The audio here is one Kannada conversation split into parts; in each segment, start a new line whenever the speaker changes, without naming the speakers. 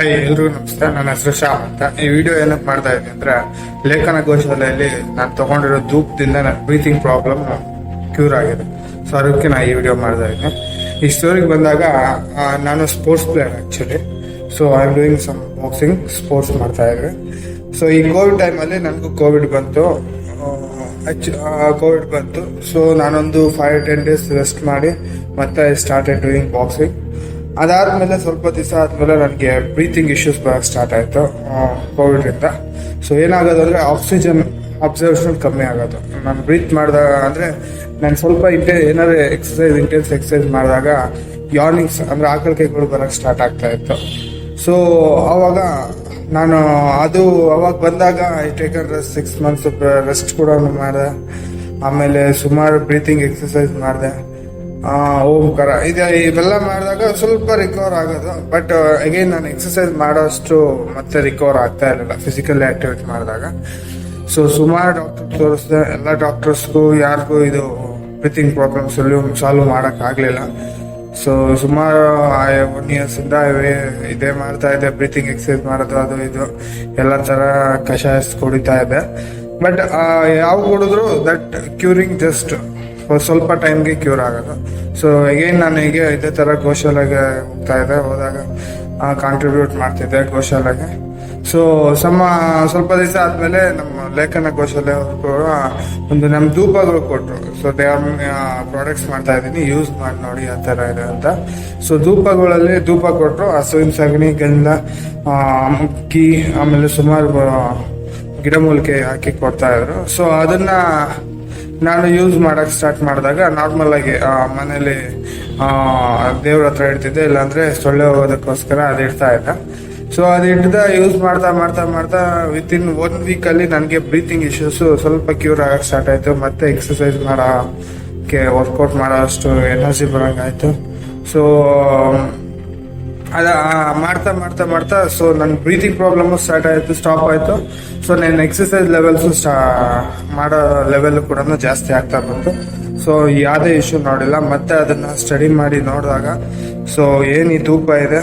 ಹಾಯ್ ಎಲ್ರಿಗೂ ನಮಸ್ತೆ. ನನ್ನ ಹೆಸರು ಅಂತ. ಈ ವಿಡಿಯೋ ಏನಕ್ಕೆ ಮಾಡ್ತಾ ಇದ್ದೀನಿ ಅಂದ್ರೆ ಲೇಖನ ಗೋಶಾಲೆಯಲ್ಲಿ ನಾನು ತಗೊಂಡಿರೋ ಧೂಪದಿಂದ ನನ್ನ ಬ್ರೀತಿಂಗ್ ಪ್ರಾಬ್ಲಮ್ ಕ್ಯೂರ್ ಆಗಿದೆ. ಸೊ ಅದಕ್ಕೆ ನಾನು ಈ ವಿಡಿಯೋ ಮಾಡ್ತಾ ಇದ್ದೀನಿ ಈ ಸ್ಟೋರಿಗೆ ಬಂದಾಗ ನಾನು sports player actually so I am doing some boxing sports ಮಾಡ್ತಾ ಇದ್ವಿ ಸೊ ಈ ಕೋವಿಡ್ ಟೈಮಲ್ಲಿ ನನಗೂ ಕೋವಿಡ್ ಬಂತು. ಕೋವಿಡ್ ಬಂತು. ಸೊ ನಾನೊಂದು ಫೈವ್ ಟೆನ್ ಡೇಸ್ ರೆಸ್ಟ್ ಮಾಡಿ ಮತ್ತೆ ಸ್ಟಾರ್ಟೆಡ್ ಡೂಯಿಂಗ್ ಬಾಕ್ಸಿಂಗ್ ಅದಾದ್ಮೇಲೆ ಸ್ವಲ್ಪ ದಿವಸ ಆದ್ಮೇಲೆ ನನಗೆ ಬ್ರೀತಿಂಗ್ ಇಶ್ಯೂಸ್ ಬರೋಕ್ಕೆ ಸ್ಟಾರ್ಟ್ ಆಯಿತು ಕೋವಿಡ್ರಿಂದ ಸೊ ಏನಾಗೋದು ಅಂದರೆ ಆಕ್ಸಿಜನ್ ಅಬ್ಸರ್ವೇಷನ್ ಕಮ್ಮಿ ಆಗೋದು. ನಾನು ಬ್ರೀತ್ ಮಾಡಿದಾಗ ಅಂದರೆ ನಾನು ಸ್ವಲ್ಪ ಇಂಟೆ ಏನಾದ್ರು ಎಕ್ಸಸೈಸ್ ಇಂಟೆನ್ಸ್ ಎಕ್ಸಸೈಸ್ ಮಾಡಿದಾಗ ಯಾರ್ನಿಂಗ್ಸ್ ಅಂದರೆ ಆಕಳಿಕೆಗಳು ಬರೋಕ್ಕೆ ಸ್ಟಾರ್ಟ್ ಆಗ್ತಾ ಇತ್ತು. ಸೊ ಆವಾಗ ನಾನು, ಅದು ಅವಾಗ ಬಂದಾಗ I taken rest six months rest ಕೂಡ ಮಾಡಿದೆ. ಆಮೇಲೆ ಸುಮಾರು ಬ್ರೀತಿಂಗ್ ಎಕ್ಸಸೈಸ್ ಮಾಡಿದೆ. ಓಂಕಾರ ಇದೆ ಇವೆಲ್ಲ ಮಾಡಿದಾಗ ಸ್ವಲ್ಪ ರಿಕವರ್ ಆಗೋದು. ಬಟ್ ಅಗೇನ್ ನಾನು ಎಕ್ಸಸೈಸ್ ಮಾಡೋಷ್ಟು ಮತ್ತೆ ರಿಕವರ್ ಆಗ್ತಾ ಇರಲಿಲ್ಲ. ಫಿಸಿಕಲ್ ಆಕ್ಟಿವಿಟಿ ಮಾಡಿದಾಗ. ಸೊ ಸುಮಾರು ಡಾಕ್ಟರ್ ತೋರಿಸಿದೆ. ಎಲ್ಲ ಡಾಕ್ಟರ್ಸ್ಗೂ ಯಾರಿಗೂ ಇದು ಬ್ರೀತಿಂಗ್ ಪ್ರಾಬ್ಲಮ್ ಸಾಲ್ವ್ ಸಾಲ್ವ್ ಮಾಡೋಕ್ಕಾಗಲಿಲ್ಲ ಸೊ ಸುಮಾರು ಒನ್ ಇಯರ್ಸಿಂದ ಇದೇ ಮಾಡ್ತಾ ಇದೆ ಬ್ರೀತಿಂಗ್ ಎಕ್ಸಸೈಸ್ ಮಾಡೋದು, ಅದು ಇದು. ಎಲ್ಲ ಥರ ಕಷಾಯ ಕುಡಿತಾ ಇದೆ ಬಟ್ ಯಾವ ಕುಡಿದ್ರು ದಟ್ ಕ್ಯೂರಿಂಗ್ ಜಸ್ಟ್ ಸ್ವಲ್ಪ ಟೈಮ್ಗೆ ಕ್ಯೂರ್ ಆಗೋದು. ಸೊ ಅಗೇನ್ ನಾನು ಹೀಗೆ ಇದೇ ಥರ ಗೋಶಾಲೆಗೆ ಹೋಗ್ತಾ ಇದ್ದೆ, ಹೋದಾಗ ಕಾಂಟ್ರಿಬ್ಯೂಟ್ ಮಾಡ್ತಿದ್ದೆ ಗೋಶಾಲೆಗೆ. ಸೊ ಸಮ, ಸ್ವಲ್ಪ ದಿವಸ ಆದಮೇಲೆ ನಮ್ಮ ಲೇಖನ ಗೋಶಾಲೆ ಅವರು ಒಂದು ನಮ್ಮ ಧೂಪಗಳು ಕೊಟ್ಟರು ಸೊ ದೇ ಪ್ರಾಡಕ್ಟ್ಸ್ ಮಾಡ್ತಾ ಇದ್ದೀನಿ ಯೂಸ್ ಮಾಡಿ ನೋಡಿ ಆ ಥರ ಇದೆ ಅಂತ. ಸೊ ಧೂಪಗಳಲ್ಲಿ ಧೂಪ ಕೊಟ್ಟರು ಹಸುವಿನ ಸಗಣಿ, ಗಂಧ ಅಕ್ಕಿ ಆಮೇಲೆ ಸುಮಾರು ಗಿಡಮೂಲಿಕೆ ಹಾಕಿ ಕೊಡ್ತಾ ಇದ್ರು. ಸೊ ಅದನ್ನ ನಾನು ಯೂಸ್ ಮಾಡಕ್ ಸ್ಟಾರ್ಟ್ ಮಾಡಿದಾಗ ನಾರ್ಮಲ್ ಆಗಿ ಮನೇಲಿ ದೇವ್ರ ಹತ್ರ ಇಡ್ತಿದ್ದೆ, ಇಲ್ಲಾಂದ್ರೆ ಸೊಳ್ಳೆ ಹೋಗೋದಕ್ಕೋಸ್ಕರ ಅದು ಇಡ್ತಾ ಇದ್ದ. ಸೊ ಅದು ಇಡ್ದ ಯೂಸ್ ಮಾಡ್ತಾ ಮಾಡ್ತಾ ಮಾಡ್ತಾ ವಿತ್ ಇನ್ ಒನ್ ಅಲ್ಲಿ ನನಗೆ ಬ್ರೀತಿಂಗ್ ಇಶ್ಯೂಸ್ ಸ್ವಲ್ಪ ಕ್ಯೂರ್ ಆಗಕ್ಕೆ ಸ್ಟಾರ್ಟ್ ಆಯ್ತು. ಮತ್ತೆ ಎಕ್ಸಸೈಸ್ ಮಾಡೋಕ್ಕೆ ವರ್ಕೌಟ್ ಮಾಡೋ ಅಷ್ಟು ಎನರ್ಜಿ ಬರಂಗಾಯ್ತು. ಸೊ ಅದ ಮಾಡ್ತಾ ಮಾಡ್ತಾ ಮಾಡ್ತಾ ಸೊ ನನ್ನ ಬ್ರೀತಿಂಗ್ ಪ್ರಾಬ್ಲಮ್ ಸ್ಟಾರ್ಟ್ ಆಯಿತು ಸ್ಟಾಪ್ ಆಯಿತು. ಸೊ ನಾನು ಎಕ್ಸಸೈಸ್ ಲೆವೆಲ್ಸ್ ಸ್ಟಾ ಮಾಡೋ ಲೆವೆಲ್ ಕೂಡ ಜಾಸ್ತಿ ಆಗ್ತಾ ಬಂತು. ಸೊ ಯಾವುದೇ ಇಶ್ಯೂ ನೋಡಿಲ್ಲ, ಮತ್ತೆ ಅದನ್ನು ಸ್ಟಡಿ ಮಾಡಿ ನೋಡಿದಾಗ ಸೊ ಏನು ಈ ತೂಕ ಇದೆ.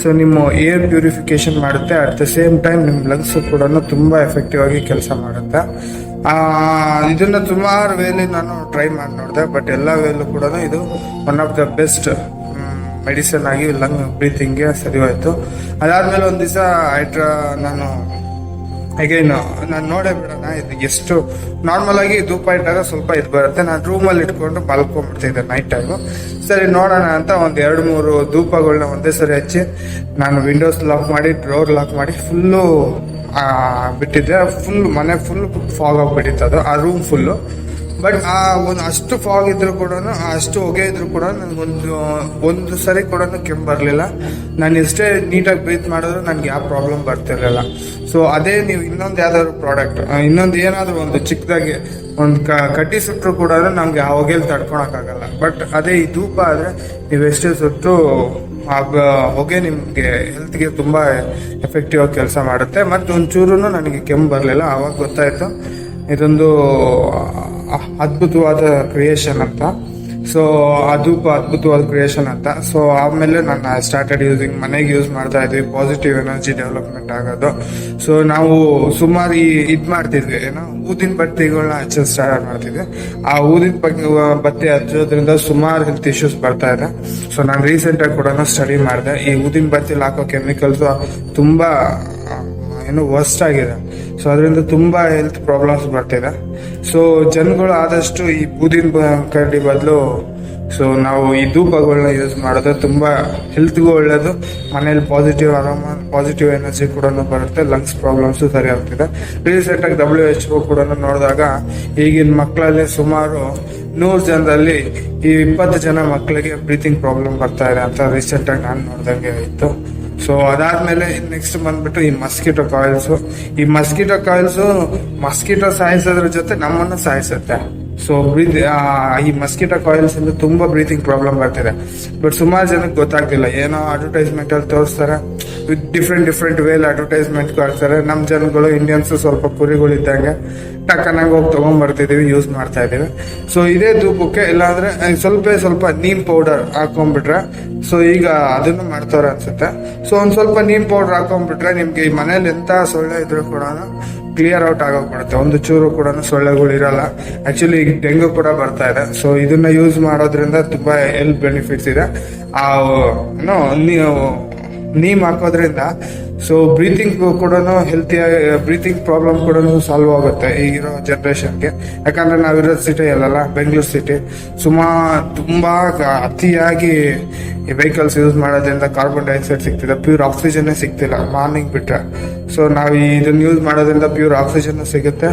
ಸೊ ನಿಮ್ಮ ಏರ್ ಪ್ಯೂರಿಫಿಕೇಶನ್ ಮಾಡುತ್ತೆ ಅಟ್ ದ ಸೇಮ್ ಟೈಮ್ ನಿಮ್ಮ ಲಂಗ್ಸ್ ಕೂಡ ತುಂಬ ಎಫೆಕ್ಟಿವ್ ಆಗಿ ಕೆಲಸ ಮಾಡುತ್ತೆ. ಇದನ್ನ ಸುಮಾರು ವೇಲಿ ನಾನು ಟ್ರೈ ಮಾಡಿ ನೋಡಿದೆ ಬಟ್ ಎಲ್ಲ ವೇಲೂ ಕೂಡ ಇದು one of the best medicine ಆಗಿ ಲಂಗ್ ಬ್ರೀತಿಂಗ್ಗೆ ಸರಿ ಹೋಯ್ತು. ಅದಾದ್ಮೇಲೆ ಒಂದ್ ದಿವಸ ಹೈಡ್ರಾ ನಾನು ಅಗೈನ್ ನಾನು ನೋಡೇ ಬಿಡೋಣ ಇದು ಎಷ್ಟು ನಾರ್ಮಲ್ ಆಗಿ ಧೂಪ ಇಟ್ಟಾಗ ಸ್ವಲ್ಪ ಇದು ಬರುತ್ತೆ. ನಾನು ರೂಮಲ್ಲಿ ಇಟ್ಕೊಂಡು ಮಲ್ಕೊಂಡ್ಬಿಡ್ತಿದ್ದೆ ನೈಟ್ ಟೈಮು ಸರಿ, ನೋಡೋಣ ಅಂತ ಒಂದು ಎರಡು ಮೂರು ಧೂಪಗಳನ್ನ ಒಂದೇ ಸರಿ ಹಚ್ಚಿ ನಾನು ವಿಂಡೋಸ್ ಲಾಕ್ ಮಾಡಿ ಡೋರ್ ಲಾಕ್ ಮಾಡಿ ಫುಲ್ಲು ಬಿಟ್ಟಿದ್ದೆ. ಫುಲ್ ಮನೆ ಫುಲ್ ಫಾಗ್ ಆಗಿಬಿಟ್ಟಿತ್ತು ಅದು, ಆ ರೂಮ್ ಫುಲ್ಲು ಬಟ್ ಆ ಒಂದು ಅಷ್ಟು ಫಾಗ್ ಇದ್ರು ಕೂಡ ಅಷ್ಟು ಹೊಗೆ ಇದ್ರು ಕೂಡ ನನಗೊಂದು ಒಂದು ಸರಿ ಕೂಡ ಕೆಮ್ಮು ಬರಲಿಲ್ಲ. ನಾನು ಎಷ್ಟೇ ನೀಟಾಗಿ ಬ್ರೀತ್ ಮಾಡಿದ್ರು ನನಗೆ ಯಾವ ಪ್ರಾಬ್ಲಮ್ ಬರ್ತಿರಲಿಲ್ಲ. ಸೊ ಅದೇ ನೀವು ಇನ್ನೊಂದು ಯಾವ್ದಾದ್ರು ಪ್ರಾಡಕ್ಟ್ ಇನ್ನೊಂದು ಏನಾದರೂ ಒಂದು ಚಿಕ್ಕದಾಗಿ ಒಂದು ಕ ಕಟ್ಟಿ ಸುಟ್ಟರು ಕೂಡ ನಮಗೆ ಆ ಹೊಗೆಲಿ ತಡ್ಕೊಳಕ್ಕಾಗಲ್ಲ. ಬಟ್ ಅದೇ ಈ ಧೂಪ ಆದರೆ ನೀವು ಎಷ್ಟೇ ಸುಟ್ಟು ಹೊಗೆ ನಿಮಗೆ ಹೆಲ್ತ್ಗೆ ತುಂಬ ಎಫೆಕ್ಟಿವ್ ಆಗಿ ಕೆಲಸ ಮಾಡುತ್ತೆ. ಮತ್ತು ಒಂಚೂರು ನನಗೆ ಕೆಮ್ಮು ಬರಲಿಲ್ಲ, ಆವಾಗ ಗೊತ್ತಾಯ್ತು. ಇದೊಂದು ಅದ್ಭುತವಾದ ಕ್ರಿಯೇಷನ್ ಅಂತ. ಸೊ ಅದು ಅದ್ಭುತವಾದ ಕ್ರಿಯೇಷನ್ ಅಂತ. ಸೊ ಆಮೇಲೆ ನಾನು ಸ್ಟಾರ್ಟೆಡ್ ಯೂಸಿಂಗ್ ಮನೆಗೆ ಯೂಸ್ ಮಾಡ್ತಾ ಇದ್ವಿ ಪಾಸಿಟಿವ್ ಎನರ್ಜಿ ಡೆವಲಪ್ಮೆಂಟ್ ಆಗೋದು. ಸೊ ನಾವು ಸುಮಾರು ಈ ಇದು ಮಾಡ್ತಿದ್ವಿ, ಏನೋ ಊದಿನ ಬತ್ತಿಗಳನ್ನ ಹಚ್ಚೋದು ಸ್ಟಾರ್ಟ್ ಮಾಡ್ತಿದ್ವಿ. ಆ ಊದಿನ ಬತ್ತಿ ಹಚ್ಚೋದ್ರಿಂದ ಸುಮಾರು ಹೆಲ್ತ್ ಇಶ್ಯೂಸ್ ಬರ್ತಾ ಇದೆ. ಸೊ ನಾನು ರೀಸೆಂಟಾಗಿ ಕೂಡ ಸ್ಟಡಿ ಮಾಡಿದೆ. ಈ ಊದಿನ ಬತ್ತಿಲಿ ಹಾಕೋ ಕೆಮಿಕಲ್ಸ್ ತುಂಬಾ ಏನು ವರ್ಸ್ಟ್ ಆಗಿದೆ. ಸೊ ಅದರಿಂದ ತುಂಬ ಹೆಲ್ತ್ ಪ್ರಾಬ್ಲಮ್ಸ್ ಬರ್ತಿದೆ. ಸೊ ಜನಗಳು ಆದಷ್ಟು ಈ ಬೂದಿನ ಕಡ್ಡಿ ಬದಲು ಸೊ ನಾವು ಈ ಧೂಪಗಳನ್ನ ಯೂಸ್ ಮಾಡೋದು ತುಂಬ ಹೆಲ್ತ್ಗೂ ಒಳ್ಳೇದು. ಮನೇಲಿ ಪಾಸಿಟಿವ್ ಆರಾಮ ಪಾಸಿಟಿವ್ ಎನರ್ಜಿ ಕೂಡ ಬರುತ್ತೆ. ಲಂಗ್ಸ್ ಪ್ರಾಬ್ಲಮ್ಸು ಸರಿ ಆಗ್ತಿದೆ. ರೀಸೆಂಟ್ ಆಗಿ ಡಬ್ಲ್ಯೂ ಎಚ್ ಒ ಕೂಡ ನೋಡಿದಾಗ ಈಗಿನ ಮಕ್ಕಳಲ್ಲಿ ಸುಮಾರು ನೂರು ಜನರಲ್ಲಿ ಈ ಇಪ್ಪತ್ತು ಜನ ಮಕ್ಕಳಿಗೆ ಬ್ರೀತಿಂಗ್ ಪ್ರಾಬ್ಲಮ್ ಬರ್ತಾ ಇದೆ ಅಂತ ರೀಸೆಂಟ್ ಆಗಿ ನಾನು ನೋಡ್ದಂಗೆ ಇತ್ತು. ಸೊ ಅದಾದ್ಮೇಲೆ ನೆಕ್ಸ್ಟ್ ಬಂದ್ಬಿಟ್ಟು ಈ ಮಸ್ಕಿಟೋ ಕಾಯಿಲ್ಸ್ ಈ ಮಸ್ಕಿಟೋ ಕಾಯಿಲ್ಸ್ ಮಸ್ಕಿಟೋ ಸಾಯಿಸೋದ್ರ ಜೊತೆ ನಮ್ಮನ್ನು ಸಾಯಿಸುತ್ತೆ. ಸೊ ಬ್ರೀತ್ ಈ ಮಸ್ಕಿಟೋ ಕಾಯಿಲ್ಸ್ ಇಂದ ತುಂಬಾ ಬ್ರೀತಿಂಗ್ ಪ್ರಾಬ್ಲಮ್ ಬರ್ತಿದೆ ಬಟ್ ಸುಮಾರು ಜನಕ್ಕೆ ಗೊತ್ತಾಗ್ತಿಲ್ಲ. ಏನೋ ಅಡ್ವರ್ಟೈಸ್ಮೆಂಟ್ ಅಲ್ಲಿ ತೋರಿಸ್ತಾರೆ. ವಿತ್ ಡಿಫ್ರೆಂಟ್ ಡಿಫ್ರೆಂಟ್ ವೇಲ್ ಅಡ್ವರ್ಟೈಸ್ಮೆಂಟ್ ಕಳ್ಸ್ತಾರೆ ನಮ್ಮ ಜನಗಳು ಇಂಡಿಯನ್ಸ್ ಸ್ವಲ್ಪ ಕುರಿಗಳಿದ್ದಂಗೆ ಟಕ್ಕನಾಗಿ ಹೋಗಿ ತಗೊಂಡ್ಬರ್ತಿದೀವಿ ಯೂಸ್ ಮಾಡ್ತಾ ಇದೀವಿ. ಸೊ ಇದೇ ಧೂಪಕ್ಕೆ ಇಲ್ಲಾಂದ್ರೆ ಸ್ವಲ್ಪ ಸ್ವಲ್ಪ ನೀಮ್ ಪೌಡರ್ ಹಾಕೊಂಡ್ಬಿಟ್ರೆ ಸೊ ಈಗ ಅದನ್ನು ಮಾಡ್ತಾರ ಅನ್ಸುತ್ತೆ. ಸೊ ಒಂದ್ ಸ್ವಲ್ಪ ನೀಮ್ ಪೌಡರ್ ಹಾಕೊಂಡ್ಬಿಟ್ರೆ ನಿಮ್ಗೆ ಈ ಮನೇಲಿ ಎಂತ ಸೊಳ್ಳೆ ಇದ್ರು ಕೂಡ ಕ್ಲಿಯರ್ ಔಟ್ ಆಗೋಗ್ಬಿಡುತ್ತೆ ಒಂದು ಚೂರು ಕೂಡ ಸೊಳ್ಳೆಗಳು ಇರಲ್ಲ. ಆಕ್ಚುಲಿ ಈಗ ಡೆಂಗು ಕೂಡ ಬರ್ತಾ ಇದೆ. ಸೊ ಇದನ್ನ ಯೂಸ್ ಮಾಡೋದ್ರಿಂದ ತುಂಬಾ ಹೆಲ್ತ್ ಬೆನಿಫಿಟ್ಸ್ ಇದೆ. ಆ ನೀವು ನೀಮ್ ಹಾಕೋದ್ರಿಂದ ಸೊ ಬ್ರೀತಿಂಗ್ ಕೂಡ ಹೆಲ್ತಿ ಬ್ರೀತಿಂಗ್ ಪ್ರಾಬ್ಲಮ್ ಕೂಡ ಸಾಲ್ವ್ ಆಗುತ್ತೆ ಈಗಿರೋ ಜನರೇಷನ್ಗೆ ಯಾಕಂದ್ರೆ ನಾವಿರೋ ಸಿಟಿ ಅಲ್ಲಲ್ಲ ಬೆಂಗಳೂರು ಸಿಟಿ ಸುಮಾ ತುಂಬಾ ಅತಿಯಾಗಿ ವೆಹಿಕಲ್ಸ್ ಯೂಸ್ ಮಾಡೋದ್ರಿಂದ ಕಾರ್ಬನ್ ಡೈಆಕ್ಸೈಡ್ ಸಿಗ್ತಿಲ್ಲ ಪ್ಯೂರ್ ಆಕ್ಸಿಜನ್ ಸಿಗ್ತಿಲ್ಲ ಮಾರ್ನಿಂಗ್ ಬಿಟ್ರೆ. ಸೊ ನಾವು ಇದನ್ನ ಯೂಸ್ ಮಾಡೋದ್ರಿಂದ ಪ್ಯೂರ್ ಆಕ್ಸಿಜನ್ ಸಿಗುತ್ತೆ.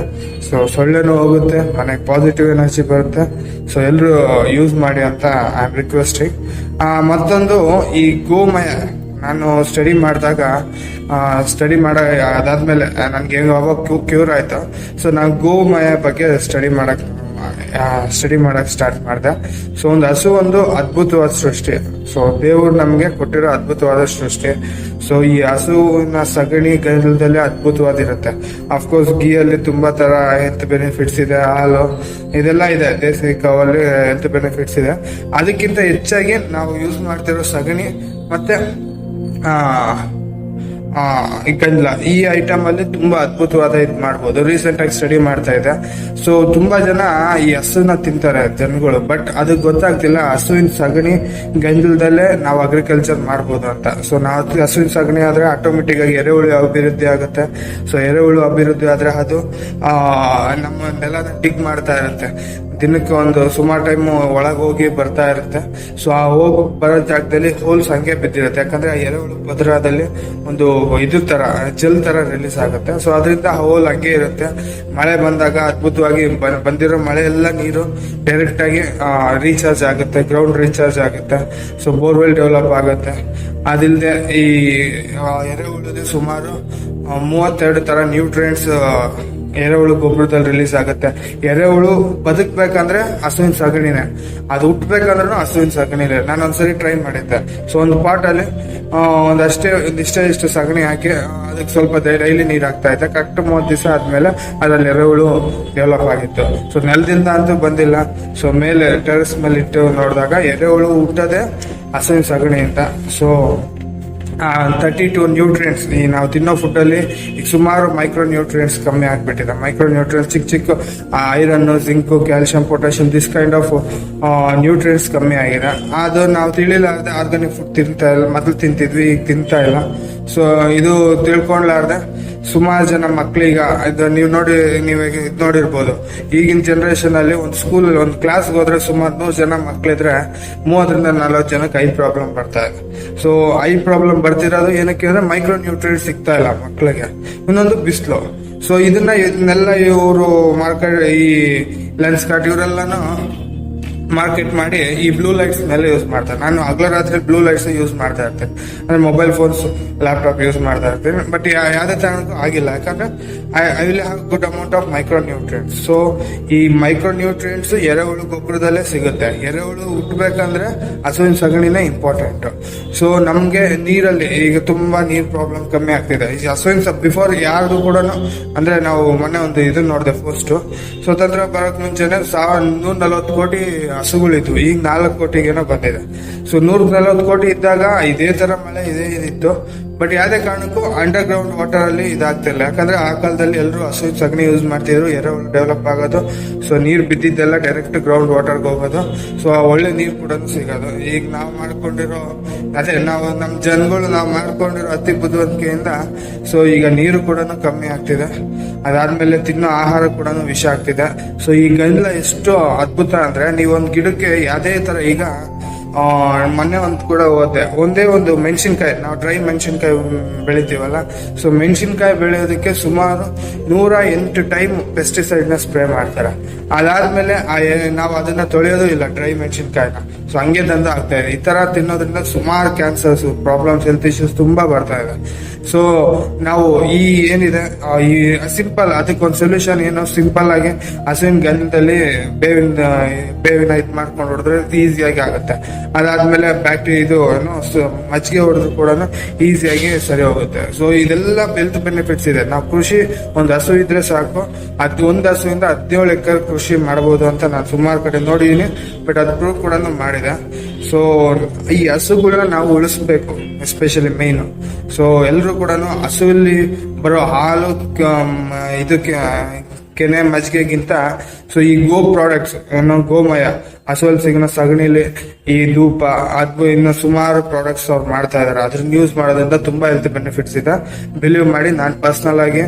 ಸೊ ಸೊಳ್ಳೆನೂ ಹೋಗುತ್ತೆ, ಮನೆಗೆ ಪಾಸಿಟಿವ್ ಎನರ್ಜಿ ಬರುತ್ತೆ. ಸೊ ಎಲ್ಲರೂ ಯೂಸ್ ಮಾಡಿ ಅಂತ ಐ ಆಮ್ ರಿಕ್ವೆಸ್ಟಿಂಗ್ ಮತ್ತೊಂದು ಈ ಗೋಮಯ ನಾನು ಸ್ಟಡಿ ಮಾಡಿದಾಗ ಸ್ಟಡಿ ಮಾಡ, ಅದಾದ್ಮೇಲೆ ನನಗೆ ಅವಾಗ ಕ್ಯೂರ್ ಆಯ್ತು. ಸೊ ನಾನು ಗೋಮಯ ಬಗ್ಗೆ ಸ್ಟಡಿ ಮಾಡಕ್ ಸ್ಟಡಿ ಮಾಡಕ್ ಸ್ಟಾರ್ಟ್ ಮಾಡಿದೆ. ಸೊ ಒಂದು ಹಸು ಒಂದು ಅದ್ಭುತವಾದ ಸೃಷ್ಟಿ. ಸೊ ದೇವರು ನಮಗೆ ಕೊಟ್ಟಿರೋ ಅದ್ಭುತವಾದ ಸೃಷ್ಟಿ. ಸೊ ಈ ಹಸುವಿನ ಸಗಣಿ ಗಂಧದಲ್ಲಿ ಅದ್ಭುತವಾಗಿರುತ್ತೆ. ಅಫ್ಕೋರ್ಸ್ ಗೀಯಲ್ಲಿ ತುಂಬಾ ತರ ಹೆಲ್ತ್ ಬೆನಿಫಿಟ್ಸ್ ಇದೆ, ಹಾಲು, ಇದೆಲ್ಲ ಇದೆ. ದೇಸಿ ಕಾವಲ್ಲಿ ಹೆಲ್ತ್ ಬೆನಿಫಿಟ್ಸ್ ಇದೆ. ಅದಕ್ಕಿಂತ ಹೆಚ್ಚಾಗಿ ನಾವು ಯೂಸ್ ಮಾಡ್ತಿರೋ ಸಗಣಿ ಮತ್ತೆ ಆ, ಈ ಐಟಮ್ ಅಲ್ಲಿ ತುಂಬಾ ಅದ್ಭುತವಾದ ಇದು ಮಾಡ್ಬೋದು. ರೀಸೆಂಟ್ ಆಗಿ ಸ್ಟಡಿ ಮಾಡ್ತಾ ಇದೆ ಸೊ ತುಂಬಾ ಜನ ಈ ಹಸುನ ತಿಂತಾರೆ ಜನಗಳು. ಬಟ್ ಅದು ಗೊತ್ತಾಗ್ತಿಲ್ಲ. ಹಸುವಿನ ಸಗಣಿ ಗಂಜಲದಲ್ಲೇ ನಾವು ಅಗ್ರಿಕಲ್ಚರ್ ಮಾಡ್ಬೋದು ಅಂತ. ಸೊ ನಾವು ಹಸುವಿನ ಸಗಣಿ ಆದ್ರೆ ಆಟೋಮೆಟಿಕ್ ಆಗಿ ಎರೆಹುಳು ಅಭಿವೃದ್ಧಿ ಆಗುತ್ತೆ. ಸೊ ಎರೆಹುಳು ಅಭಿವೃದ್ಧಿ ಆದ್ರೆ ಅದು ಆ ನಮ್ಮ ನೆಲನ ಡಿಗ್ ಮಾಡ್ತಾ ಇರುತ್ತೆ. ದಿನಕ್ಕೆ ಒಂದು ಸುಮಾರು ಟೈಮ್ ಒಳಗೆ ಹೋಗಿ ಬರ್ತಾ ಇರುತ್ತೆ. ಸೊ ಆ ಹೋಗಿ ಬರೋ ಜಾಗದಲ್ಲಿ ಹೋಲ್ಸ್ ಹಂಗೆ ಬಿದ್ದಿರುತ್ತೆ. ಯಾಕಂದ್ರೆ ಆ ಎರೆಹುಳು ಪದರದಲ್ಲಿ ಒಂದು ಇದು ತರ ಜೆಲ್ ತರ ರಿಲೀಸ್ ಆಗುತ್ತೆ. ಸೊ ಅದರಿಂದ ಆ ಹೋಲ್ ಹಂಗೆ ಇರುತ್ತೆ. ಮಳೆ ಬಂದಾಗ ಅದ್ಭುತವಾಗಿ ಬಂದಿರೋ ಮಳೆ ಎಲ್ಲ ನೀರು ಡೈರೆಕ್ಟ್ ಆಗಿ ರೀಚಾರ್ಜ್ ಆಗುತ್ತೆ ಗ್ರೌಂಡ್ ರೀಚಾರ್ಜ್ ಆಗುತ್ತೆ. ಸೊ ಬೋರ್ವೆಲ್ ಡೆವಲಪ್ ಆಗುತ್ತೆ. ಅದಿಲ್ಲದೆ ಈ ಎರೆಹುಳದ ಸುಮಾರು ಮೂವತ್ತೆರಡು ತರ ನ್ಯೂಟ್ರಿಯೆಂಟ್ಸ್ ಎರೆಹುಳು ಗೊಬ್ಬರದಲ್ಲಿ ರಿಲೀಸ್ ಆಗುತ್ತೆ. ಎರೆಹುಳು ಬದುಕ್ಬೇಕಂದ್ರೆ ಹಸುವಿನ ಸಗಣಿನೇ. ಅದು ಹುಟ್ಟಬೇಕಂದ್ರೂ ಹಸುವಿನ ಸಗಣಿನೇ ನಾನು ಒಂದ್ಸರಿ ಟ್ರೈ ಮಾಡಿದ್ದೆ. ಸೊ ಒಂದು ಪಾಟ್ ಅಲ್ಲಿ ಆ, ಒಂದಷ್ಟೇ ಒಂದಿಷ್ಟೇ ಇಷ್ಟು ಸಗಣಿ ಹಾಕಿ ಅದಕ್ಕೆ ಸ್ವಲ್ಪ ಡೈಲಿ ನೀರು ಹಾಕ್ತಾ ಇದ್ದೆ. ಕರೆಕ್ಟ್ ಮೂವತ್ತು ದಿವಸ ಆದ್ಮೇಲೆ ಅದರಲ್ಲಿ ಎರೆಹುಳು ಡೆವಲಪ್ ಆಗಿತ್ತು. ಸೊ ನೆಲದಿಂದ ಅಂತೂ ಬಂದಿಲ್ಲ. ಸೊ ಮೇಲೆ ಟೆರೆಸ್ ಮೇಲೆ ಇಟ್ಟು ನೋಡಿದಾಗ ಎರೆಹುಳು ಹುಟ್ಟೋದೇ ಹಸುವಿನ ಅಂತ. ಸೊ ತರ್ಟಿ ಟು ನ್ಯೂಟ್ರಿಯೆಂಟ್ಸ್ ಈ ನಾವು ತಿನ್ನೋ ಫುಡ್ ಅಲ್ಲಿ ಈಗ ಸುಮಾರು ಮೈಕ್ರೋ ನ್ಯೂಟ್ರಿಯೆಂಟ್ಸ್ ಕಮ್ಮಿ ಆಗಿಬಿಟ್ಟಿದೆ. ಮೈಕ್ರೋ ನ್ಯೂಟ್ರಿಯೆಂಟ್ಸ್ ಚಿಕ್ಕ ಚಿಕ್ಕ iron zinc calcium potassium this kind of nutrients ಕಮ್ಮಿ ಆಗಿದೆ. ಅದು ನಾವು ತಿಳಿಲಾರ್ದೆ ಆರ್ಗಾನಿಕ್ ಫುಡ್ ತಿಂತಾ ಇಲ್ಲ, ಮೊದಲು ತಿಂತಿದ್ವಿ, ಈಗ ತಿಂತಾ ಇಲ್ಲ. ಸೊ ಇದು ತಿಳ್ಕೊಂಡ್ಲಾರ್ದೆ ಸುಮಾರು ಜನ ಮಕ್ಕಳೀಗ ಇದು ನೀವು ನೋಡಿ, ನೀವು ಇದು ನೋಡಿರ್ಬೋದು. ಈಗಿನ ಜನರೇಷನ್ ಅಲ್ಲಿ ಒಂದು ಸ್ಕೂಲ್ ಒಂದು ಕ್ಲಾಸ್ಗೆ ಹೋದ್ರೆ ಸುಮಾರು ನೂರು ಜನ ಮಕ್ಕಳಿದ್ರೆ ಮೂವತ್ತರಿಂದ ನಲವತ್ತು ಜನಕ್ಕೆ ಐ ಪ್ರಾಬ್ಲಮ್ ಬರ್ತಾ ಇದೆ. ಸೊ ಐ ಪ್ರಾಬ್ಲಮ್ ಬರ್ತಿರೋದು ಏನಕ್ಕೆ ಅಂದ್ರೆ ಮೈಕ್ರೋ ನ್ಯೂಟ್ರಿಯೆಂಟ್ ಸಿಗ್ತಾ ಇಲ್ಲ ಮಕ್ಕಳಿಗೆ ಇನ್ನೊಂದು ಬಿಸಿಲು. ಸೊ ಇದನ್ನ ಇದನ್ನೆಲ್ಲ ಇವರು ಮಾರ್ಕೆಟ್ ಈ ಲೆನ್ಸ್ ಕಾರ್ಟ್ ಇವರೆಲ್ಲಾನು ಮಾರ್ಕೆಟ್ ಮಾಡಿ ಈ ಬ್ಲೂ ಲೈಟ್ಸ್ ಮೇಲೆ ಯೂಸ್ ಮಾಡ್ತಾರೆ. ನಾನು ಹಗಲ ರಾತ್ರಿ ಬ್ಲೂ ಲೈಟ್ಸ್ ಯೂಸ್ ಮಾಡ್ತಾ ಇರ್ತೇನೆ. ಅಂದ್ರೆ ಮೊಬೈಲ್ ಫೋನ್ಸ್ ಲ್ಯಾಪ್ಟಾಪ್ ಯೂಸ್ ಮಾಡ್ತಾ ಇರ್ತೇನೆ. ಬಟ್ ಯಾವುದೇ ಕಾರಣಕ್ಕೂ ಆಗಿಲ್ಲ. ಯಾಕಂದ್ರೆ I will have good amount of micro nutrients so ಈ ಮೈಕ್ರೋ ನ್ಯೂಟ್ರಿಯೆಂಟ್ಸ್ ಎರೆಹುಳು ಗೊಬ್ಬರದಲ್ಲೇ ಸಿಗುತ್ತೆ. ಎರೆಹುಳು ಹುಟ್ಟಬೇಕಂದ್ರೆ ಹಸುವಿನ ಸಗಣಿನೇ ಇಂಪಾರ್ಟೆಂಟ್ ಸೊ ನಮಗೆ ನೀರಲ್ಲಿ ಈಗ ತುಂಬಾ ನೀರ್ ಪ್ರಾಬ್ಲಮ್ ಕಮ್ಮಿ ಆಗ್ತಿದೆ. ಈ ಹಸುವಿನ ಬಿಫೋರ್ ಯಾರ್ದು ಕೂಡ ಅಂದ್ರೆ ನಾವು ಮೊನ್ನೆ ಒಂದು ಇದು ನೋಡಿದೆ ಫಸ್ಟ್ ಸ್ವತಂತ್ರ ಬರೋಕ್ ಮುಂಚೆನೆ ಸಾವಿರ ನೂರ ನಲವತ್ತು ಕೋಟಿ ಹಸುಗಳಿದ್ವು. ಈಗ ನಾಲ್ಕು ಕೋಟಿಗೇನೋ ಬಂದಿದೆ. ಸೊ ನೂರ ನಲ್ವತ್ತು ಕೋಟಿ ಇದ್ದಾಗ ಇದೇ ತರ ಮಳೆ, ಇದೇ ಇದಿತ್ತು. ಬಟ್ ಯಾವುದೇ ಕಾರಣಕ್ಕೂ ಅಂಡರ್ ಗ್ರೌಂಡ್ ವಾಟರ್ ಅಲ್ಲಿ ಇದಾಗ್ತಿಲ್ಲ ಯಾಕಂದ್ರೆ ಆ ಕಾಲದಲ್ಲಿ ಎಲ್ಲರೂ ಹಸು, ಸಗಣಿ ಯೂಸ್ ಮಾಡ್ತಿದ್ರು. ಎರೆಹುಳು ಡೆವಲಪ್ ಆಗೋದು. ಸೊ ನೀರು ಬಿದ್ದಿದ್ದೆಲ್ಲ ಡೈರೆಕ್ಟ್ ಗ್ರೌಂಡ್ ವಾಟರ್ಗೆ ಹೋಗೋದು. ಸೊ ಆ ಒಳ್ಳೆ ನೀರು ಕೂಡ ಸಿಗೋದು. ಈಗ ನಾವು ಮಾಡ್ಕೊಂಡಿರೋ, ಅದೇ ನಾವು ನಮ್ಮ ಜನಗಳು ನಾವು ಮಾಡ್ಕೊಂಡಿರೋ ಅತಿ ಬುದ್ಧಿವಂತಿಕೆಯಿಂದ ಸೊ ಈಗ ನೀರು ಕೂಡ ಕಮ್ಮಿ ಆಗ್ತಿದೆ. ಅದಾದ್ಮೇಲೆ ತಿನ್ನೋ ಆಹಾರ ಕೂಡ ವಿಷ ಆಗ್ತಿದೆ. ಸೊ ಈ ಎಷ್ಟು ಅದ್ಭುತ ಅಂದ್ರೆ, ನೀವೊಂದು ಗಿಡಕ್ಕೆ ಯಾವುದೇ ತರ ಈಗ ಮೊನ್ನೆ ಒಂದು ಕೂಡ ಹೋದೆ. ಒಂದೇ ಒಂದು ಮೆಣಸಿನ್ಕಾಯಿ, ನಾವು ಡ್ರೈ ಮೆಣಸಿನ್ಕಾಯಿ ಬೆಳಿತೀವಲ್ಲ ಸೊ ಮೆಣಸಿನ್ಕಾಯಿ ಬೆಳೆಯೋದಕ್ಕೆ ಸುಮಾರು ನೂರ ಎಂಟು ಟೈಮ್ ಪೆಸ್ಟಿಸೈಡ್ನ ಸ್ಪ್ರೇ ಮಾಡ್ತಾರೆ. ಅದಾದ್ಮೇಲೆ ನಾವು ಅದನ್ನ ತೊಳೆಯೋದು ಇಲ್ಲ ಡ್ರೈ ಮೆಣಸಿನ್ಕಾಯಿನ. ಸೊ ಹಂಗೆ ದಂಧ ಆಗ್ತಾ ಇದೆ. ಈ ತರ ತಿನ್ನೋದ್ರಿಂದ ಸುಮಾರು ಕ್ಯಾನ್ಸರ್ಸ್ ಪ್ರಾಬ್ಲಮ್ಸ್ ಹೆಲ್ತ್ ಇಶ್ಯೂಸ್ ತುಂಬಾ ಬರ್ತಾ ಇದೆ. ಸೊ ನಾವು ಈ ಏನಿದೆ ಈ ಸಿಂಪಲ್ ಅದಕ್ಕೊಂದು ಸೊಲ್ಯೂಷನ್ ಏನು? ಸಿಂಪಲ್ ಆಗಿ ಹಸುವಿನ ಗಂಧದಲ್ಲಿ ಬೇವಿನ ಬೇವಿನ ಇದು ಮಾಡ್ಕೊಂಡು ಹೊಡೆದ್ರೆ ಈಸಿಯಾಗಿ ಆಗುತ್ತೆ. ಅದಾದ್ಮೇಲೆ ಬ್ಯಾಕ್ಟೀರಿಯಾ ಇದು ಮಜ್ಜಿಗೆ ಹೊಡೆದ್ರು ಕೂಡ ಈಸಿಯಾಗಿ ಸರಿ ಹೋಗುತ್ತೆ. ಸೊ ಇದೆಲ್ಲ ಹೆಲ್ತ್ ಬೆನಿಫಿಟ್ಸ್ ಇದೆ. ನಾವು ಕೃಷಿ ಒಂದು ಹಸು ಇದ್ರೆ ಸಾಕು. ಅದು ಒಂದು ಹಸುವಿಂದ ಹದಿನೇಳು ಎಕರೆ ಕೃಷಿ ಮಾಡಬಹುದು ಅಂತ ನಾನು ಸುಮಾರು ಕಡೆ ನೋಡಿದೀನಿ. ಬಟ್ ಅದು ಪ್ರೂವ್ ಕೂಡ ಮಾಡಿದೆ. ಸೊ ಈ ಹಸುಗಳನ್ನ ನಾವು ಉಳಿಸ್ಬೇಕು ಎಸ್ಪೆಷಲಿ ಮೇನ್. ಸೊ ಎಲ್ಲರೂ ಕೂಡ ಹಸುವಲ್ಲಿ ಬರೋ ಹಾಲು ಇದಕ್ಕೆ ಕೆನೆ ಮಜ್ಜಿಗೆಗಿಂತ ಸೊ ಈ ಗೋ ಪ್ರಾಡಕ್ಟ್ಸ್ ಏನೋ ಗೋಮಯ ಹಸುವಲ್ಲಿ ಸಿಗ್ನ ಸಗಣಿಲಿ ಈ ಧೂಪ ಅದು ಇನ್ನು ಸುಮಾರು ಪ್ರಾಡಕ್ಟ್ಸ್ ಅವ್ರು ಮಾಡ್ತಾ ಇದಾರೆ. ಅದ್ರನ್ನ ಯೂಸ್ ಮಾಡೋದ್ರಿಂದ ತುಂಬಾ ಹೆಲ್ತ್ ಬೆನಿಫಿಟ್ಸ್ ಇದೆ. ಬಿಲೀವ್ ಮಾಡಿ, ನಾನು ಪರ್ಸನಲ್ ಆಗಿ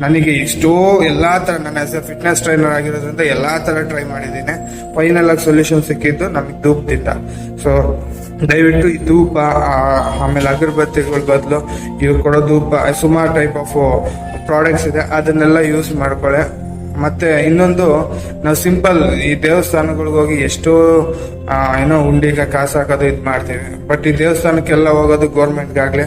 ನನಗೆ ಎಷ್ಟೋ ಎಲ್ಲಾ ತರ ನನ್ನ ಆಸ್ ಎ ಫಿಟ್ನೆಸ್ ಟ್ರೈನರ್ ಆಗಿರೋದ್ರಿಂದ ಎಲ್ಲಾ ತರ ಟ್ರೈ ಮಾಡಿದ್ದೀನಿ. ಫೈನಲ್ ಆಗಿ ಸೊಲ್ಯೂಷನ್ ಸಿಕ್ಕಿದ್ದು ನಮಗೆ ಧೂಪದಿಂದ. ಸೊ ದಯವಿಟ್ಟು ಈ ಧೂಪ ಆಮೇಲೆ ಅಗರಬತ್ತಿಗಳ ಬದಲು ಇವ್ರು ಕೊಡೋ ಧೂಪ, ಸುಮಾರು ಟೈಪ್ ಆಫ್ ಪ್ರಾಡಕ್ಟ್ಸ್ ಇದೆ. ಅದನ್ನೆಲ್ಲ ಯೂಸ್ ಮಾಡ್ಕೊಳ್ಳಿ ಮತ್ತೆ ಇನ್ನೊಂದು, ನಾವು ಸಿಂಪಲ್ ಈ ದೇವಸ್ಥಾನಗಳಿಗೆ ಹೋಗಿ ಎಷ್ಟೋ ಏನೋ ಉಂಡಿಗೆ ಕಾಸು ಹಾಕೋದು ಇದು ಮಾಡ್ತೀವಿ. ಬಟ್ ಈ ದೇವಸ್ಥಾನಕ್ಕೆಲ್ಲ ಹೋಗೋದು ಗೌರ್ಮೆಂಟ್ಗಾಗ್ಲಿ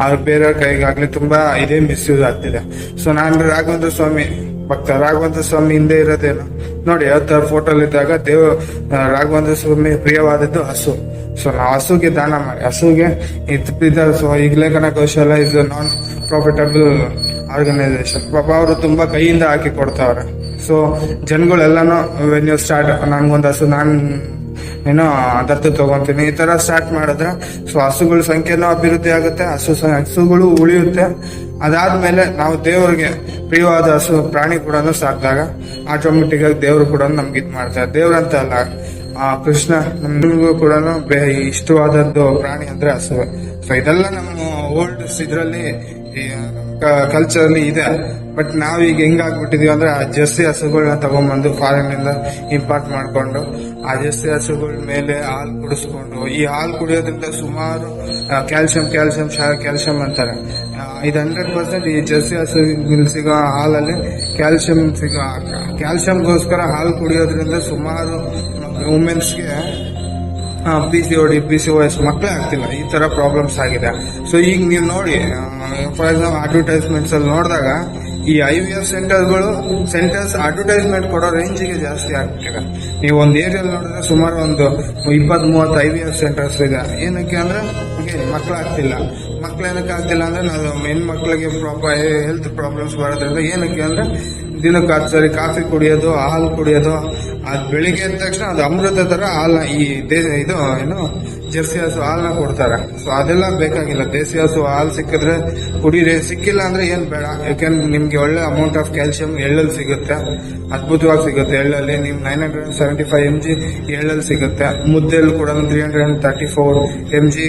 ಅವ್ರ ಬೇರೆಯವ್ರ ಕೈಗಾಗ್ಲಿ ತುಂಬಾ, ಇದೇ ಮಿಸ್ಯೂಸ್ ಆಗ್ತಿದೆ. ಸೊ ನಾನು ರಾಘವೇಂದ್ರ ಸ್ವಾಮಿ ಭಕ್ತ ರಾಘವೇಂದ್ರ ಸ್ವಾಮಿ ಹಿಂದೆ ಇರೋದೇನು? ನೋಡಿ ಅವತ್ತಾರ ಫೋಟೋಲ್ ಇದ್ದಾಗ ದೇವ ರಾಘವೇಂದ್ರ ಸ್ವಾಮಿ ಪ್ರಿಯವಾದದ್ದು ಹಸು. ಸೊ ನಾವು ಹಸುಗೆ ದಾನ ಮಾಡಿ. ಹಸುಗೆ ಸೊ, ಈಗ ಲೇಖನ ಕೌಶಲ ಇಸ್ ನಾನ್ ಪ್ರಾಫಿಟಬಲ್ ಆರ್ಗನೈಸೇಷನ್ ಪಾಪ ಅವರು ತುಂಬಾ ಕೈಯಿಂದ ಹಾಕಿ ಕೊಡ್ತಾವ್ರೆ. ಸೊ ಜನಗಳೆಲ್ಲಾನು ವೆನ್ ಯು ಸ್ಟಾರ್ಟ್ ನನ್ಗೊಂದು ಹಸು, ನಾನು ಏನೋ ಅದರದ್ದು ತಗೊಂತೀನಿ. ಈ ತರ ಸ್ಟಾರ್ಟ್ ಮಾಡಿದ್ರೆ ಸೊ ಹಸುಗಳ ಸಂಖ್ಯೆನೂ ಅಭಿವೃದ್ಧಿ ಆಗುತ್ತೆ, ಹಸು ಹಸುಗಳು ಉಳಿಯುತ್ತೆ. ಅದಾದ್ಮೇಲೆ ನಾವು ದೇವರಿಗೆ ಪ್ರಿಯವಾದ ಹಸು, ಪ್ರಾಣಿ ಕೂಡ ಸಾಕಿದಾಗ ಆಟೋಮೆಟಿಕ್ ಆಗಿ ದೇವರು ಕೂಡ ನಮ್ಗೆ ಇದು ಮಾಡ್ತಾರೆ. ದೇವ್ರಂತ ಅಲ್ಲ, ಆ ಕೃಷ್ಣ ನಮ್ಗೂ ಕೂಡ ಇಷ್ಟವಾದದ್ದು ಪ್ರಾಣಿ ಅಂದ್ರೆ ಹಸು. ಸೊ ಇದೆಲ್ಲ ನಮ್ಮ ಓಲ್ಡ್ ಇದ್ರಲ್ಲಿ ಕಲ್ಚರ್ ಅಲ್ಲಿ ಇದೆ. ಬಟ್ ನಾವೀಗ ಹೆಂಗಾಗ್ಬಿಟ್ಟಿದೀವಿ ಅಂದ್ರೆ ಆ ಜರ್ಸಿ ಹಸುಗಳನ್ನ ತಗೊಂಡ್ಬಂದು ಫಾರಿನ್ ಇಂದ ಇಂಪಾರ್ಟ್ ಮಾಡ್ಕೊಂಡು ಜರ್ಸಿ ಹಸುಗಳ ಮೇಲೆ ಹಾಲು ಕುಡಿಸ್ಕೊಂಡು, ಈ ಹಾಲು ಕುಡಿಯೋದ್ರಿಂದ ಸುಮಾರು ಕ್ಯಾಲ್ಸಿಯಂ ಕ್ಯಾಲ್ಸಿಯಂ ಕ್ಯಾಲ್ಸಿಯಂ ಅಂತಾರೆ. ಇದು ಹಂಡ್ರೆಡ್ ಪರ್ಸೆಂಟ್ ಈ ಜರ್ಸಿ ಹಸು ಸಿಗೋ ಹಾಲಲ್ಲಿ ಕ್ಯಾಲ್ಸಿಯಂ ಸಿಗೋ ಕ್ಯಾಲ್ಸಿಯಂಗೋಸ್ಕರ ಹಾಲು ಕುಡಿಯೋದ್ರಿಂದ ಸುಮಾರು ವುಮೆನ್ಸ್ಗೆ P C D P C O S ಮಕ್ಕಳೇ ಆಗ್ತಿಲ್ಲ. ಈ ಥರ ಪ್ರಾಬ್ಲಮ್ಸ್ ಆಗಿದೆ. ಸೊ ಈಗ ನೀವು ನೋಡಿ ಫಾರ್ ಎಕ್ಸಾಂಪಲ್ ಅಡ್ವರ್ಟೈಸ್ಮೆಂಟ್ಸ್ ಅಲ್ಲಿ ನೋಡಿದಾಗ ಈ ಐ ವಿ ಎಫ್ ಸೆಂಟರ್ಗಳು ಸೆಂಟರ್ಸ್ ಅಡ್ವರ್ಟೈಸ್ಮೆಂಟ್ ಕೊಡೋ ರೇಂಜಿಗೆ ಜಾಸ್ತಿ ಆಗ್ಬಿಟ್ಟಿದೆ ನೀವು ಒಂದು ಏರಿಯಲ್ಲಿ ನೋಡಿದ್ರೆ ಸುಮಾರು ಒಂದು ಇಪ್ಪತ್ತ್ ಮೂವತ್ತು ಐ ವಿ ಎಫ್ ಸೆಂಟರ್ಸ್ ಇದೆ. ಏನಕ್ಕೆ ಅಂದ್ರೆ ಮಕ್ಕಳು ಆಗ್ತಿಲ್ಲ ಮಕ್ಳು ಏನಕ್ಕೆ ಆಗ್ತಿಲ್ಲ ಅಂದ್ರೆ, ನಾವು ಮಕ್ಕಳಿಗೆ ಪ್ರಾಪರ್ ಹೆಲ್ತ್ ಪ್ರಾಬ್ಲಮ್ಸ್ ಬರೋದ್ರಿಂದ ಏನಕ್ಕೆ ಅಂದ್ರೆ, ದಿನಕ್ಕೆ ಹತ್ತು ಸರಿ ಕಾಫಿ ಕುಡಿಯೋದು, ಹಾಲು ಕುಡಿಯೋದು, ಅದು ಬೆಳಿಗ್ಗೆ ಎದ್ದ ತಕ್ಷಣ ಅದು ಅಮೃತ ಥರ ಹಾಲು ಈ ದೇ ಇದು ಏನು ಜರ್ಸಿ ಹಸು ಹಾಲನ್ನ ಕೊಡ್ತಾರೆ. ಸೊ ಅದೆಲ್ಲ ಬೇಕಾಗಿಲ್ಲ. ದೇಸಿ ಹಸು ಹಾಲು ಸಿಕ್ಕಿದ್ರೆ ಕುಡೀರಿ. ಸಿಕ್ಕಿಲ್ಲ ಅಂದ್ರೆ ಏನ್ ಬೇಡ. ಯಾಕೆಂದ್ರೆ ನಿಮ್ಗೆ ಒಳ್ಳೆ ಅಮೌಂಟ್ ಆಫ್ ಕ್ಯಾಲ್ಸಿಯಂ ಎಳ್ಳಲ್ಲಿ ಸಿಗುತ್ತೆ. ಅದ್ಭುತವಾಗಿ ಸಿಗುತ್ತೆ ಎಳ್ಳಲ್ಲಿ. ನಿಮ್ nine hundred seventy five M G ಎಳ್ಳಲ್ಲಿ ಸಿಗುತ್ತೆ. ಮುದ್ದೆಲ್ಲಿ ಕೂಡ three hundred and thirty four M G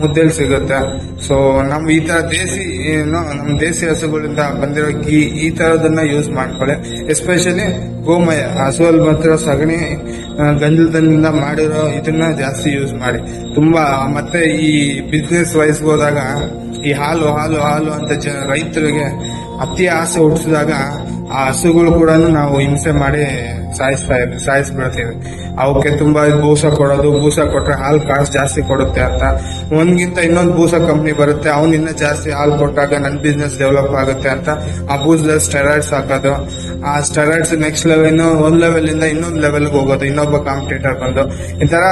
ಮುದ್ದೆಲ್ಲಿ ಸಿಗುತ್ತೆ. ಸೊ ನಮ್ ಈ ತರ ದೇಸಿ, ಏನು, ನಮ್ ದೇಸಿ ಹಸುಗಳಿಂದ ಬಂದಿರೋ ಗೀ ಈ ತರದನ್ನ ಯೂಸ್ ಮಾಡ್ಕೊಳ್ಳಿ. ಎಸ್ಪೆಷಲಿ ಗೋಮಯ. ಹಸುವಲ್ಲಿ ಬರ್ತಿರೋ ಸಗಣಿ ಗಂಜಲದಿಂದ ಮಾಡಿರೋ ಇದನ್ನ ಜಾಸ್ತಿ ಯೂಸ್ ಮಾಡಿ. ತುಂಬಾ ಮತ್ತೆ ಈ ಬಿಸ್ನೆಸ್ ವೈಸ್ ಹೋದಾಗ, ಈ ಹಾಲು ಹಾಲು ಹಾಲು ಅಂತ ರೈತರಿಗೆ ಅತಿ ಆಸೆ ಹುಟ್ಟಿಸಿದಾಗ, ಆ ಹಸುಗಳು ಕೂಡ ನಾವು ಹಿಂಸೆ ಮಾಡಿ ಸಾಯಿಸ್ತಾ ಇದ್ವಿ ಸಾಯಿಸ್ಬಿಡ್ತೀವಿ. ಅವಕ್ಕೆ ತುಂಬಾ ಬೂಸ ಕೊಡೋದು ಬೂಸ ಕೊಟ್ರೆ ಹಾಲು ಕಾಸು ಜಾಸ್ತಿ ಕೊಡುತ್ತೆ ಅಂತ. ಒಂದ್ಗಿಂತ ಇನ್ನೊಂದು ಬೂಸ ಕಂಪ್ನಿ ಬರುತ್ತೆ ಅವ್ನಿನ್ನ ಜಾಸ್ತಿ ಹಾಲು ಕೊಟ್ಟಾಗ ನನ್ನ ಬಿಸ್ನೆಸ್ ಡೆವಲಪ್ ಆಗುತ್ತೆ ಅಂತ ಆ ಬೂಸ್ ಸ್ಟೆರಾಯ್ಡ್ಸ್ ಹಾಕೋದು. ಆ ಸ್ಟೆರಾಯ್ಡ್ಸ್ ನೆಕ್ಸ್ಟ್ ಲೆವೆಲ್ ಒಂದ್ ಲೆವೆಲ್ ಇಂದ ಇನ್ನೊಂದು ಲೆವೆಲ್ ಹೋಗೋದು, ಇನ್ನೊಬ್ಬ ಕಾಂಪಿಟೇಟರ್ ಬಂದು. ಈ ತರ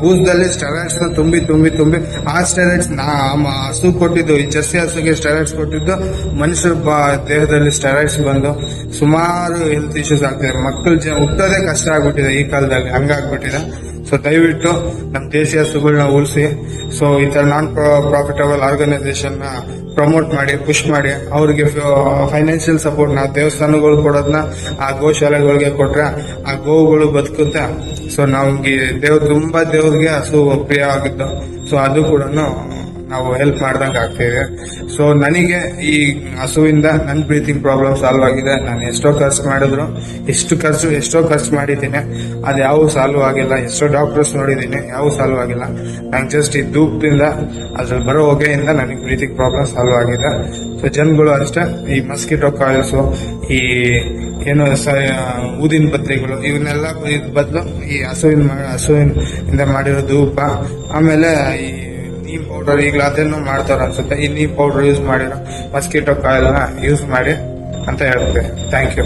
ಬೂಸ್ದಲ್ಲಿ ಸ್ಟೆರಾಯ್ಡ್ಸ್ ತುಂಬಿ ತುಂಬಿ ತುಂಬಿ, ಆ ಸ್ಟೆರಾಯ್ಡ್ಸ್ ಹಸು ಕೊಟ್ಟಿದ್ದು, ಈ ಜರ್ಸಿ ಹಸುಗೆ ಸ್ಟೆರಾಯ್ಡ್ಸ್ ಕೊಟ್ಟಿದ್ದು, ಮನುಷ್ಯರ ಬ- ದೇಹದಲ್ಲಿ ಸ್ಟೆರಾಯ್ಡ್ಸ್ ಬಂದು ಸುಮಾರು ಹೆಲ್ತ್ ಇಶ್ಯೂಸ್ ಆಗ್ತಿದೆ. ಮಕ್ಕಳು ಹುಟ್ಟೋದೇ ಕಷ್ಟ ಆಗ್ಬಿಟ್ಟಿದೆ ಈ ಕಾಲದಲ್ಲಿ, ಹಂಗಾಗ್ಬಿಟ್ಟಿದೆ. ಸೊ ದಯವಿಟ್ಟು ನಮ್ಮ ದೇಶೀಯ ಹಸುಗಳನ್ನ ಉಳಿಸಿ ಸೊ ಈ ತರ ನಾನ್ ಪ್ರಾಫಿಟಬಲ್ನ ಪ್ರಮೋಟ್ ಮಾಡಿ ಪುಷ್ ಮಾಡಿ, ಅವ್ರಿಗೆ ಫೈನಾನ್ಷಿಯಲ್ ಸಪೋರ್ಟ್ನ, ದೇವಸ್ಥಾನಗಳು ಕೊಡೋದನ್ನ ಆ ಗೋಶಾಲೆಗಳಿಗೆ ಕೊಟ್ರೆ ಆ ಗೋವುಗಳು ಬದುಕುತ್ತೆ. ಸೊ ನಮ್ಗೆ ದೇವ್ರು ತುಂಬಾ ದೇವ್ರಿಗೆ ಹಸು ಪ್ರಿಯ ಆಗಿದ್ದು. ಸೊ ಅದು ಕೂಡ ನಾವು ಹೆಲ್ಪ್ ಮಾಡ್ದಂಗೆ ಆಗ್ತೇವೆ ಸೊ ನನಗೆ ಈ ಹಸುವಿಂದ ನನ್ನ ಬ್ರೀತಿಂಗ್ ಪ್ರಾಬ್ಲಮ್ ಸಾಲ್ವ್ ಆಗಿದೆ. ನಾನು ಎಷ್ಟೋ ಖರ್ಚು ಮಾಡಿದ್ರು, ಎಷ್ಟು ಖರ್ಚು, ಎಷ್ಟೋ ಖರ್ಚು ಮಾಡಿದ್ದೀನಿ. ಅದು ಯಾವ ಸಾಲ್ವ್ ಆಗಿಲ್ಲ. ಎಷ್ಟೋ ಡಾಕ್ಟರ್ಸ್ ನೋಡಿದ್ದೀನಿ, ಯಾವ ಸಾಲ್ವ್ ಆಗಿಲ್ಲ. ನಂಗೆ ಜಸ್ಟ್ ಈ ಧೂಪದಿಂದ, ಅದ್ರಲ್ಲಿ ಬರೋ ಹೊಗೆಯಿಂದ ನನಗೆ ಬ್ರೀತಿಂಗ್ ಪ್ರಾಬ್ಲಮ್ ಸಾಲ್ವ್ ಆಗಿದೆ. ಸೊ ಜನಗಳು ಅಷ್ಟೇ, ಈ ಮಸ್ಕಿಟೋ ಕಾಯಿಲ್ಸು ಈ ಏನು ಊದಿನ ಪತ್ರಿಗಳು ಇವನ್ನೆಲ್ಲ ಬದಲು ಈ ಹಸುವಿನ ಹಸುವಿನಿಂದ ಮಾಡಿರೋ ಧೂಪ, ಆಮೇಲೆ ಈ ನೀಮ್ ಪೌಡರ್ ಈಗಲೂ ಅದನ್ನು ಮಾಡ್ತಾರ ಅನ್ಸುತ್ತೆ. ಈ ನೀಮ್ ಪೌಡರ್ ಯೂಸ್ ಮಾಡಿರೋ ಮಸ್ಕಿಟೋ ಕಾಯಿಲ್ನ ಯೂಸ್ ಮಾಡಿ ಅಂತ ಹೇಳ್ತೇವೆ. Thank you